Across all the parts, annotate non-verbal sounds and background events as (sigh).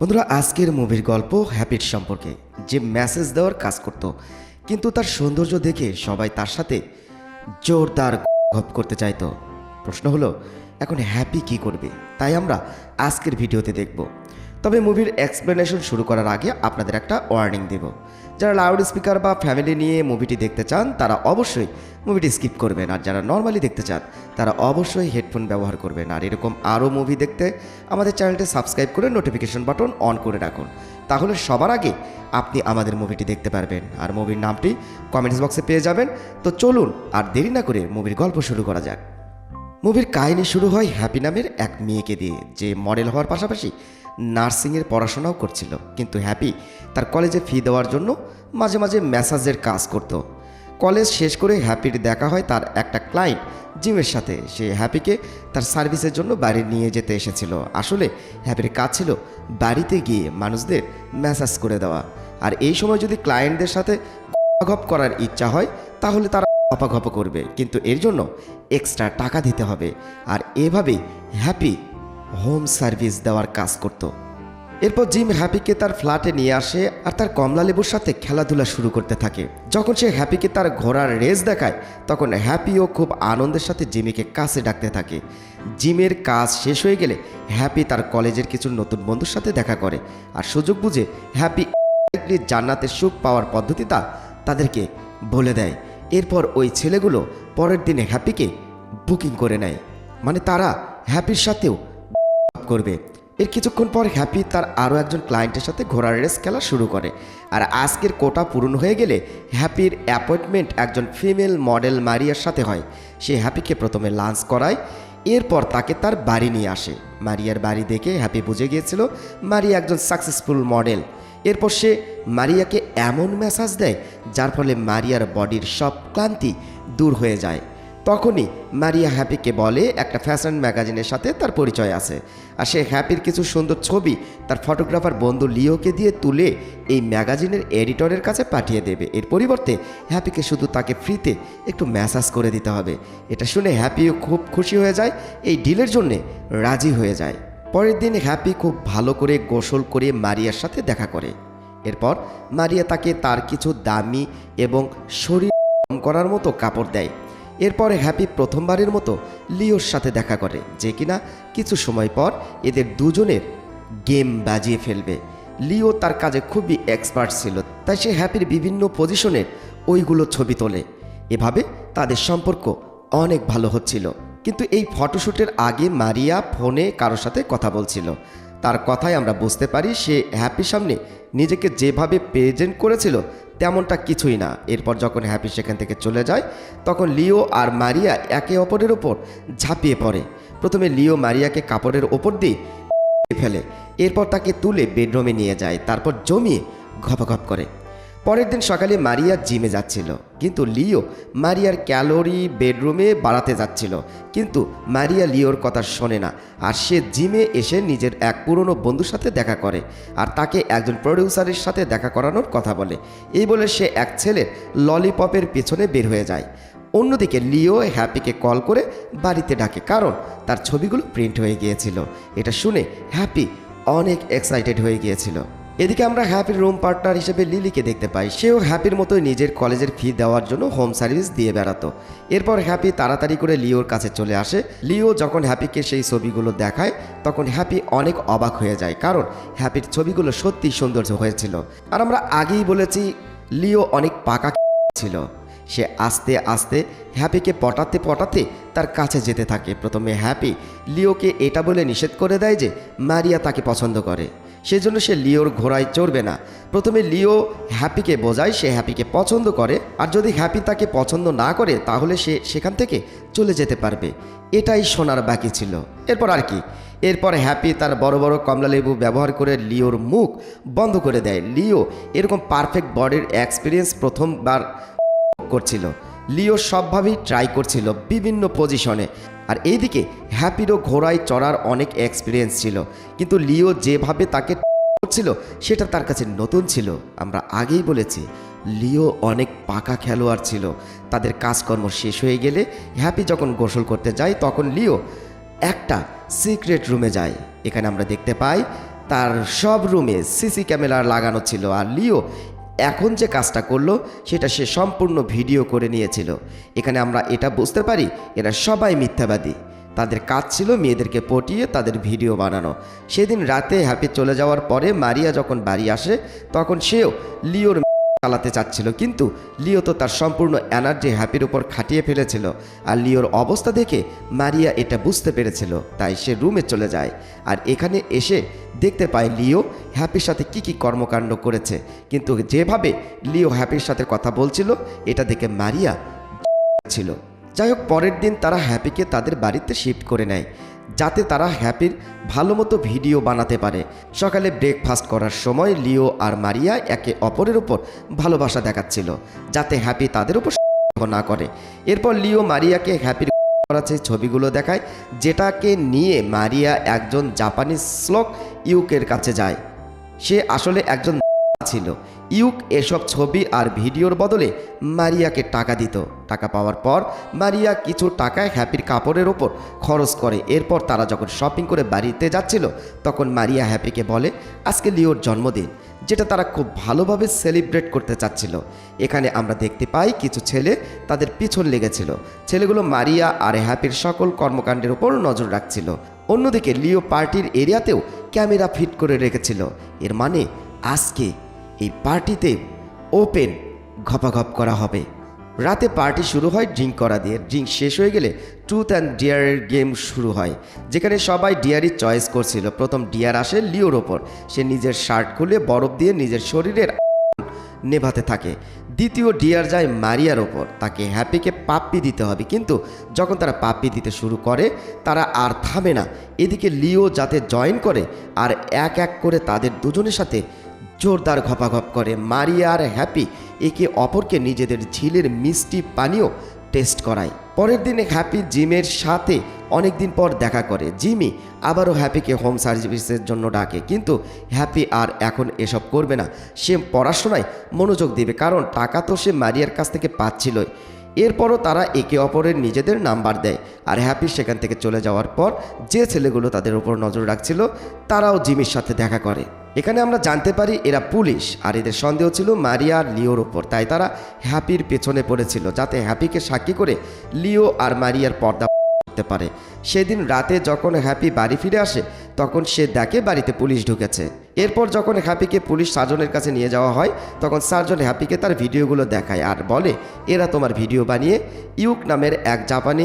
বন্ধুরা, আজকের মুভির গল্প হ্যাপির সম্পর্কে। যে মেসেজ দেওয়ার কাজ করত, কিন্তু তার সৌন্দর্য দেখে সবাই তার সাথে জোরদার গপ করতে চাইতো। প্রশ্ন হলো, এখন হ্যাপি কি করবে? তাই আমরা আজকের ভিডিওতে দেখব। তবে মুভির এক্সপ্লেনেশন শুরু করার আগে আপনাদের একটা ওয়ার্নিং দেব। যারা লাউড স্পিকার বা ফ্যামিলি নিয়ে মুভিটি দেখতে চান, তারা অবশ্যই মুভিটি স্কিপ করবেন। আর যারা নর্মালি দেখতে চান, তারা অবশ্যই হেডফোন ব্যবহার করবেন। আর এরকম আরও মুভি দেখতে আমাদের চ্যানেলটি সাবস্ক্রাইব করে নোটিফিকেশন বাটন অন করে রাখুন। তাহলে সবার আগে আপনি আমাদের মুভিটি দেখতে পারবেন। আর মুভির নামটি কমেন্টস বক্সে পেয়ে যাবেন। তো চলুন, আর দেরি না করে মুভির গল্প শুরু করা যাক। মুভির কাহিনী শুরু হয় হ্যাপি নামের এক মেয়েকে দিয়ে, যে মডেল হওয়ার পাশাপাশি নার্সিংয়ের পড়াশোনাও করছিল। কিন্তু হ্যাপি তার কলেজে ফি দেওয়ার জন্য মাঝে মাঝে ম্যাসাজের কাজ করত। কলেজ শেষ করে হ্যাপির দেখা হয় তার একটা ক্লায়েন্ট জিমের সাথে। সে হ্যাপিকে তার সার্ভিসের জন্য বাড়ি নিয়ে যেতে এসেছিল। আসলে হ্যাপির কাজ ছিল বাড়িতে গিয়ে মানুষদের ম্যাসাজ করে দেওয়া। আর এই সময় যদি ক্লায়েন্টদের সাথে গপ করার ইচ্ছা হয়, তাহলে তারা গপাগপ করবে। কিন্তু এর জন্য এক্সট্রা টাকা দিতে হবে। আর এভাবেই হ্যাপি হোম সার্ভিস দেওয়ার কাজ করত। এরপর জিম হ্যাপিকে তার ফ্ল্যাটে নিয়ে আসে আর তার কমলা লেবুর সাথে খেলাধুলা শুরু করতে থাকে। যখন সে হ্যাপিকে তার ঘোড়ার রেস দেখায়, তখন হ্যাপিও খুব আনন্দের সাথে জিমিকে কাছে ডাকতে থাকে। জিমের কাজ শেষ হয়ে গেলে হ্যাপি তার কলেজের কিছু নতুন বন্ধুর সাথে দেখা করে আর সুযোগ বুঝে হ্যাপি জান্নাতের সুখ পাওয়ার পদ্ধতিটা তাদেরকে বলে দেয়। এরপর ওই ছেলেগুলো পরের দিনে হ্যাপিকে বুকিং করে নেয়। মানে তারা হ্যাপির সাথেও করবে। এর কিছুক্ষণ পর হ্যাপি তার আরও একজন ক্লায়েন্টের সাথে ঘোড়ার রেস খেলা শুরু করে। আর আজকের কোটা পূরণ হয়ে গেলে হ্যাপির অ্যাপয়েন্টমেন্ট একজন ফিমেল মডেল মারিয়ার সাথে হয়। সে হ্যাপিকে প্রথমে লাঞ্চ করায়, এরপর তাকে তার বাড়ি নিয়ে আসে। মারিয়ার বাড়ি দেখে হ্যাপি বুঝে গিয়েছিল, মারিয়া একজন সাকসেসফুল মডেল। এরপর সে মারিয়াকে এমন ম্যাসাজ দেয়, যার ফলে মারিয়ার বডির সব ক্লান্তি দূর হয়ে যায়। তখনই মারিয়া হ্যাপিকে বলে, একটা ফ্যাশন ম্যাগাজিনের সাথে তার পরিচয় আছে। আর সে হ্যাপির কিছু সুন্দর ছবি তার ফটোগ্রাফার বন্ধু লিওকে দিয়ে তুলে এই ম্যাগাজিনের এডিটরের কাছে পাঠিয়ে দেবে। এর পরিবর্তে হ্যাপিকে শুধু তাকে ফ্রিতে একটু ম্যাসাজ করে দিতে হবে। এটা শুনে হ্যাপিও খুব খুশি হয়ে যায়, এই ডিলের জন্যে রাজি হয়ে যায়। পরের দিন হ্যাপি খুব ভালো করে গোসল করে মারিয়ার সাথে দেখা করে। এরপর মারিয়া তাকে তার কিছু দামি এবং শরীর করার মতো কাপড় দেয়। এরপরে হ্যাপি প্রথমবারের মতো লিওর সাথে দেখা করে, যে কিনা কিছু সময় পর এদের দুজনের গেম বাজিয়ে ফেলবে। লিও তার কাজে খুবই এক্সপার্ট ছিল, তাই সে হ্যাপির বিভিন্ন পজিশনের ওইগুলো ছবি তোলে। এভাবে তাদের সম্পর্ক অনেক ভালো হচ্ছিল। কিন্তু এই ফটোশ্যুটের আগে মারিয়া ফোনে কারোর সাথে কথা বলছিল। তার কথায় আমরা বুঝতে পারি, সে হ্যাপির সামনে নিজেকে যেভাবে প্রেজেন্ট করেছিল তেমনটা কিছুই না। এরপর যখন হ্যাপি সেখান থেকে চলে যায়, তখন লিও আর মারিয়া একে অপরের ওপর ঝাঁপিয়ে পড়ে। প্রথমে লিও মারিয়াকে কাপড়ের ওপর দিয়ে ফেলে, এরপর তাকে তুলে বেডরুমে নিয়ে যায়, তারপর জমিয়ে ঘপাঘপ করে। পরের দিন সকালে মারিয়া জিমে যাচ্ছিল। কিন্তু লিও মারিয়ার ক্যালোরি বেডরুমে বাড়াতে যাচ্ছিল। কিন্তু মারিয়া লিওর কথা শোনে না। আর সে জিমে এসে নিজের এক পুরনো বন্ধুর সাথে দেখা করে। আর তাকে একজন প্রডিউসারের সাথে দেখা করানোর কথা বলে। এই বলে সে এক ছেলের ললিপপের পেছনে বের হয়ে যায়। অন্যদিকে লিও হ্যাপিকে কল করে বাড়িতে ডাকে। কারণ তার ছবিগুলো প্রিন্ট হয়ে গিয়েছিল। এটা শুনে হ্যাপি অনেক এক্সাইটেড হয়ে গিয়েছিল। এদিকে আমরা হ্যাপির রুম পার্টনার হিসেবে লিলিকে দেখতে পাই। সেও হ্যাপির মতোই নিজের কলেজের ফি দেওয়ার জন্য হোম সার্ভিস দিয়ে বেড়াতো। এরপর হ্যাপি তাড়াতাড়ি করে লিওর কাছে চলে আসে। লিও যখন হ্যাপিকে সেই ছবিগুলো দেখায়, তখন হ্যাপি অনেক অবাক হয়ে যায়, কারণ হ্যাপির ছবিগুলো সত্যি সৌন্দর্য হয়েছিল। আর আমরা আগেই বলেছি, লিও অনেক পাকা ছিল। সে আস্তে আস্তে হ্যাপিকে পটাতে পটাতে তার কাছে যেতে থাকে। প্রথমে হ্যাপি লিওকে এটা বলে নিষেধ করে দেয় যে, মারিয়া তাকে পছন্দ করে। সেজন্য সে লিওর ঘোড়ায় চড়বে না। প্রথমে লিও হ্যাপিকে বোঝায়, সে হ্যাপিকে পছন্দ করে, আর যদি হ্যাপি তাকে পছন্দ না করে, তাহলে সে সেখান থেকে চলে যেতে পারবে। এটাই শোনার বাকি ছিল। এরপর আর কি? এরপর হ্যাপি তার বড় বড় কমলা লেবু ব্যবহার করে লিওর মুখ বন্ধ করে দেয়। লিও এরকম পারফেক্ট বডির এক্সপিরিয়েন্স প্রথমবার করছিল। লিও সবভাবেই ট্রাই করছিল বিভিন্ন পজিশনে আর এইদিকে হ্যাপিরও ঘোড়ায় চড়ার অনেক এক্সপিরিয়েন্স ছিল। কিন্তু লিও যেভাবে তাকে করছিল, সেটা তার কাছে নতুন ছিল। আমরা আগেই বলেছি, লিও অনেক পাকা খেলোয়াড় ছিল। তাদের কাজকর্ম শেষ হয়ে গেলে হ্যাপি যখন গোসল করতে যায়, তখন লিও একটা সিক্রেট রুমে যায়। এখানে আমরা দেখতে পাই, তার সব রুমে সিসি ক্যামেরা লাগানো ছিল। আর লিও এখন যে কাজটা করল, সেটা সে সম্পূর্ণ ভিডিও করে নিয়েছিল। এখানে আমরা এটা বুঝতে পারি, এরা সবাই মিথ্যাবাদী। তাদের কাজ ছিল মেয়েদেরকে পটিয়ে তাদের ভিডিও বানানো। সেদিন রাতে হ্যাপি চলে যাওয়ার পরে মারিয়া যখন বাড়ি আসে, তখন সেও লিওর চালাতে চাচ্ছিল, কিন্তু লিও তো তার সম্পূর্ণ এনার্জি হ্যাপির উপর খাটিয়ে ফেলেছিল আর লিওর অবস্থা দেখে মারিয়া এটা বুঝতে পেরেছিল, তাই সে রুমে চলে যায়। আর এখানে এসে দেখতে পায় লিও হ্যাপির সাথে কি কি কর্মকাণ্ড করেছে, কিন্তু যেভাবে লিও হ্যাপির সাথে কথা বলছিল, এটা দেখে মারিয়া ছিল। যাই হোক, পরের দিন তারা হ্যাপিকে তাদের বাড়িতে শিফট করে নেয়। যাতে তারা হ্যাপির ভালো মতো ভিডিও বানাতে পারে। সকালে ব্রেকফাস্ট করার সময় লিও আর মারিয়া একে অপরের উপর ভালোবাসা দেখাচ্ছিল, যাতে হ্যাপি তাদের উপর না করে। এরপর লিও মারিয়াকে হ্যাপির করা যে ছবিগুলো দেখায়, যেটাকে নিয়ে মারিয়া একজন জাপানিজ শ্লোক ইউকের কাছে যায়। সে আসলে একজন ছিল। ইউক এসব ছবি আর ভিডিওর বদলে মারিয়াকে টাকা দিত। টাকা পাওয়ার পর মারিয়া কিছু টাকায় হ্যাপির কাপড়ের ওপর খরচ করে। এরপর তারা যখন শপিং করে বাড়িতে যাচ্ছিল, তখন মারিয়া হ্যাপিকে বলে, আজকে লিওর জন্মদিন, যেটা তারা খুব ভালোভাবে সেলিব্রেট করতে চাচ্ছিল। এখানে আমরা দেখতে পাই কিছু ছেলে তাদের পিছন লেগেছিল। ছেলেগুলো মারিয়া আর হ্যাপির সকল কর্মকাণ্ডের উপর নজর রাখছিল। অন্যদিকে লিও পার্টির এরিয়াতেও ক্যামেরা ফিট করে রেখেছিল। এর মানে আজকে এই পার্টিতে ওপেন ঘপাঘপ করা হবে। রাতে পার্টি শুরু হয় ড্রিঙ্ক করা দিয়ে। ড্রিঙ্ক শেষ হয়ে গেলে ট্রুথ অ্যান্ড ডিয়ারের গেম শুরু হয়, যেখানে সবাই ডিয়ারই চয়েস করছিল। প্রথম ডিয়ার আসে লিওর ওপর। সে নিজের শার্ট খুলে বরফ দিয়ে নিজের শরীরের নেভাতে থাকে। দ্বিতীয় ডিয়ার যায় মারিয়ার ওপর। তাকে হ্যাপিকে পাপ্পি দিতে হবে। কিন্তু যখন তারা পাপ্পি দিতে শুরু করে, তারা আর থামে না। এদিকে লিও যাতে জয়েন করে, আর এক এক করে তাদের দুজনের সাথে জোরদার ঘপাঘপ করে। মারিয়া আর হ্যাপি একে অপরকে নিজেদের ঝিলের মিষ্টি পানীয় টেস্ট করায়। পরের দিনে হ্যাপি জিমের সাথে অনেক দিন পর দেখা করে। জিমি আবারও হ্যাপিকে হোম সার্ভিসের জন্য ডাকে। কিন্তু হ্যাপি আর এখন এসব করবে না। সে পড়াশোনায় মনোযোগ দেবে, কারণ টাকা তো সে মারিয়ার কাছ থেকে পাচ্ছিলই। এরপরও তারা একে অপরের নিজেদের নাম্বার দেয় আর হ্যাপি সেখান থেকে চলে যাওয়ার পর যে ছেলেগুলো তাদের উপর নজর রাখছিল, তারাও জিমির সাথে দেখা করে। এখানে আমরা জানতে পারি এরা পুলিশ, আর এদের সন্দেহ ছিল মারিয়া আর লিওর ওপর। তাই তারা হ্যাপির পেছনে পড়েছিল, যাতে হ্যাপিকে সাক্ষী করে লিও আর মারিয়ার পর্দা করতে পারে। সেদিন রাতে যখন হ্যাপি বাড়ি ফিরে আসে, তখন সে দেখে বাড়িতে পুলিশ ঢুকেছে। এরপর যখন হ্যাপিকে পুলিশ সার্জনের কাছে নিয়ে যাওয়া হয়, তখন সার্জন হ্যাপিকে তার ভিডিওগুলো দেখায় আর বলে, এরা তোমার ভিডিও বানিয়ে ইউক নামের এক জাপানি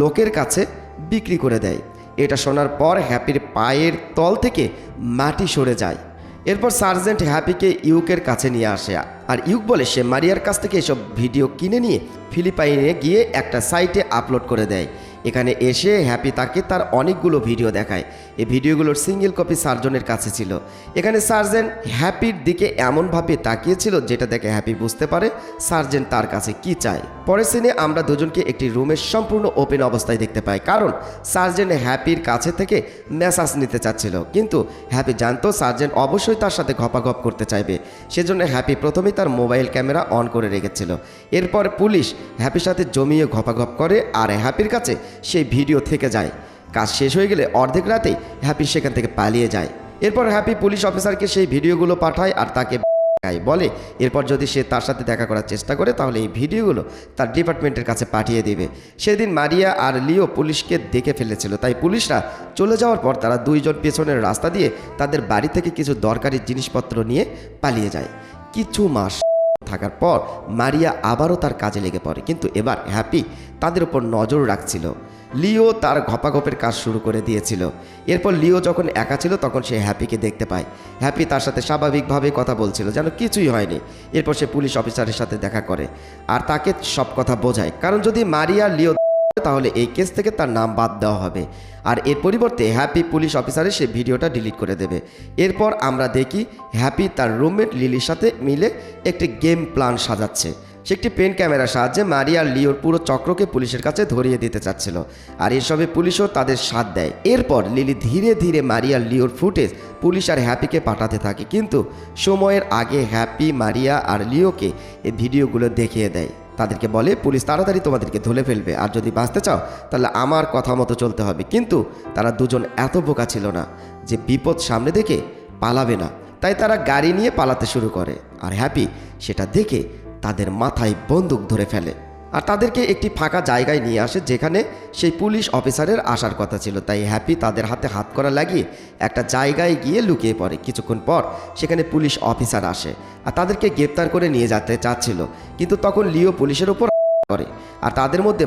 লোকের কাছে বিক্রি করে দেয়। এটা শোনার পর হ্যাপির পায়ের তল থেকে মাটি সরে যায়। এরপর সার্জেন্ট হ্যাপিকে ইউকের কাছে নিয়ে আসে। আর ইউক বলে সে মারিয়ার কাছ থেকে এসব ভিডিও কিনে নিয়ে ফিলিপাইনে গিয়ে একটা সাইটে আপলোড করে দেয়। এখানে এসে হ্যাপি তাকে তার অনেকগুলো ভিডিও দেখায়। এই ভিডিওগুলোর সিঙ্গেল কপি সার্জনের কাছে ছিল। এখানে সার্জেন হ্যাপির দিকে এমনভাবে তাকিয়েছিল যেটা দেখে হ্যাপি বুঝতে পারে সার্জেন তার কাছে কি চায়। পরের সিনে আমরা দুজনকে একটি রুমের সম্পূর্ণ ওপেন অবস্থায় দেখতে পাই, কারণ সার্জেন হ্যাপির কাছে থেকে মেসাজ নিতে চাচ্ছিল। কিন্তু হ্যাপি জানতো সার্জেন অবশ্যই তার সাথে ঘপাঘপ করতে চাইবে। সেজন্য হ্যাপি প্রথমেই তার মোবাইল ক্যামেরা অন করে রেখেছিল। এরপর পুলিশ হ্যাপির সাথে জমিয়ে ঘপাঘপ করে আর হ্যাপির কাছে সেই ভিডিও থেকে যায়। কাজ শেষ হয়ে গেলে অর্ধেক রাতে হ্যাপি সেখান থেকে পালিয়ে যায়। এরপর হ্যাপি পুলিশ অফিসারকে সেই ভিডিওগুলো পাঠায় আর তাকে বলে। এরপর যদি সে তার সাথে দেখা করার চেষ্টা করে, তাহলে এই ভিডিওগুলো তার ডিপার্টমেন্টের কাছে পাঠিয়ে দেবে। সেদিন মারিয়া আর লিও পুলিশকে দেখে ফেলেছিল। তাই পুলিশরা চলে যাওয়ার পর তারা দুইজন পেছনের রাস্তা দিয়ে তাদের বাড়ি থেকে কিছু দরকারি জিনিসপত্র নিয়ে পালিয়ে যায়। কিছু মাস থাকার পর মারিয়া আবারও তার কাজে লেগে পড়ে। কিন্তু এবার হ্যাপি তাদের উপর নজর রাখছিল। লিও তার ঘপাঘপের কাজ শুরু করে দিয়েছিল। এরপর লিও যখন একা ছিল তখন সে হ্যাপিকে দেখতে পায়। হ্যাপি তার সাথে স্বাভাবিকভাবে কথা বলছিল যেন কিছুই হয়নি। এরপর সে পুলিশ অফিসারের সাথে দেখা করে। আর তাকে সব কথা বোঝায়। কারণ যদি মারিয়া লিও তাহলে এই কেস থেকে তার নাম বাদ দেওয়া হবে। আর এর পরিবর্তে হ্যাপি পুলিশ অফিসারের সে ভিডিওটা ডিলিট করে দেবে। এরপর আমরা দেখি হ্যাপি তার রুমমেট লিলির সাথে মিলে একটি গেম প্ল্যান সাজাচ্ছে। সে একটি পেন ক্যামেরার সাহায্যে মারিয়া লিওর পুরো চক্রকে পুলিশের কাছে ধরিয়ে দিতে চাচ্ছিল। আর এসবে পুলিশও তাদের সাথ দেয়। এরপর লিলি ধীরে ধীরে মারিয়া লিওর ফুটেজ পুলিশ আর হ্যাপিকে পাঠাতে থাকে। কিন্তু সময়ের আগে হ্যাপি, মারিয়া আর লিওকে এই ভিডিওগুলো দেখিয়ে দেয়। তাদেরকে বলে, পুলিশ তাড়াতাড়ি তোমাদেরকে ধুলে ফেলবে। আর যদি বাঁচতে চাও, তাহলে আমার কথা মতো চলতে হবে। কিন্তু তারা দুজন এত বোকা ছিল না যে বিপদ সামনে দেখে পালাবে না। তাই তারা গাড়ি নিয়ে পালাতে শুরু করে। আর হ্যাপি সেটা দেখে তাদের মাথায় বন্দুক ধরে ফেলে। আর তাদেরকে একটি ফাঁকা জায়গায় নিয়ে আসে, যেখানে সেই পুলিশ অফিসারের আসার কথা ছিল। তাই হ্যাপি তাদের হাতে হাত করা লাগিয়ে একটা জায়গায় গিয়ে লুকিয়ে পড়ে। কিছুক্ষণ পর সেখানে পুলিশ অফিসার আসে আর তাদেরকে গ্রেপ্তার করে নিয়ে যেতে চাচ্ছিল। কিন্তু তখন লিও পুলিশের ওপর করে আর তাদের মধ্যে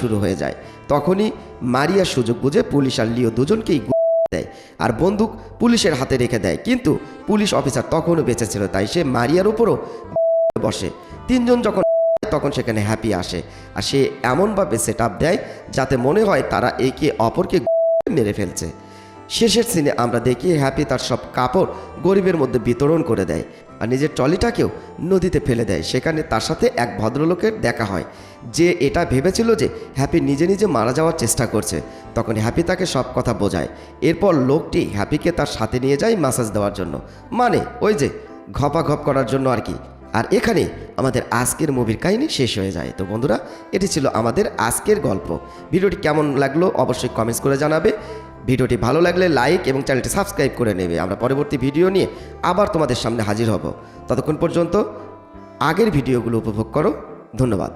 শুরু হয়ে যায়। তখনই মারিয়ার সুযোগ বুঝে পুলিশ আর লিও দুজনকেই দেয় আর বন্দুক পুলিশের হাতে রেখে দেয়। কিন্তু পুলিশ অফিসার তখনও বেঁচে ছিল, তাই সে মারিয়ার উপরও বসে। তিনজন যখন তখন সেখানে হ্যাপি আসে। আর সে এমনভাবে সেট আপ দেয় যাতে মনে হয় তারা একে অপরকে (laughs) মেরে ফেলছে। শেষের সিনে আমরা দেখি হ্যাপি তার সব কাপড় গরিবের মধ্যে বিতরণ করে দেয় আর নিজের ট্রলিটাকেও নদীতে ফেলে দেয়। সেখানে তার সাথে এক ভদ্রলোকের দেখা হয় যে এটা ভেবেছিল যে হ্যাপি নিজে নিজে মারা যাওয়ার চেষ্টা করছে। তখন হ্যাপি তাকে সব কথা বোঝায়। এরপর লোকটি হ্যাপিকে তার সাথে নিয়ে যায় মাসাজ দেওয়ার জন্য। মানে ওই যে ঘপাঘপ করার জন্য আর কি। আর এখানে আমাদের আজকের মুভির কাহিনী শেষ হয়ে যায়। তো বন্ধুরা, এটি ছিল আমাদের আজকের গল্প। ভিডিওটি কেমন লাগল অবশ্যই কমেন্টস করে জানাবে। ভিডিওটি ভালো লাগলে লাইক এবং চ্যানেলটি সাবস্ক্রাইব করে নেবে। আমরা পরবর্তী ভিডিও নিয়ে আবার তোমাদের সামনে হাজির হব। ততক্ষণ পর্যন্ত আগের ভিডিওগুলো উপভোগ করো। ধন্যবাদ।